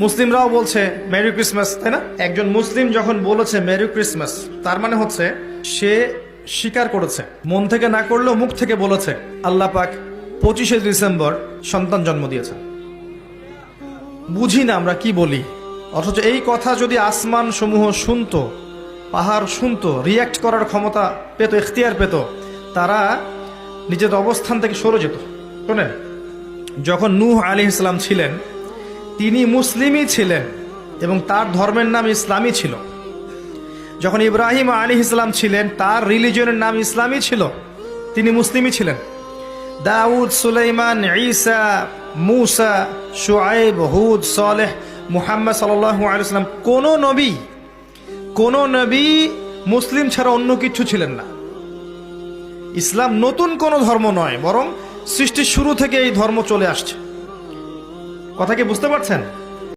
মুসলিমরাও বলছে merry Christmas তাই না? একজন মুসলিম যখন বলেছে মেরি ক্রিসমাস তার মানে হচ্ছে, সে স্বীকার করেছে। মন থেকে না করলেও মুখ থেকে বলেছে, আল্লাহ পাক পঁচিশে ডিসেম্বর সন্তান জন্ম দিয়েছে বুঝি না আমরা কি বলি। অথচ এই কথা যদি আসমান সমূহ শুনতো, পাহাড় শুনতো রিয়াক্ট করার ক্ষমতা পেত এখতিয়ার পেত, তারা নিজের অবস্থান থেকে সরে যেত। শোনেন, যখন নূহ আলী ইসলাম ছিলেন তিনি মুসলিমই ছিলেন এবং তার ধর্মের নাম ইসলামই ছিল। যখন ইব্রাহিম আলী ইসলাম ছিলেন, তার রিলিজনের নাম ইসলামই ছিল, তিনি মুসলিমই ছিলেন। দাউদ, সুলাইমান, ঈসা, মুসা, শুআইব, হুদ, সলেহ, মুহাম্মদ সাল্লাম কোন নবী কোন নবী মুসলিম ছাড়া অন্য কিছু ছিলেন না। ইসলাম নতুন কোনো ধর্ম নয়, বরং সৃষ্টির শুরু থেকে এই ধর্ম চলে আসছে। কথা কি বুঝতে পারছেন?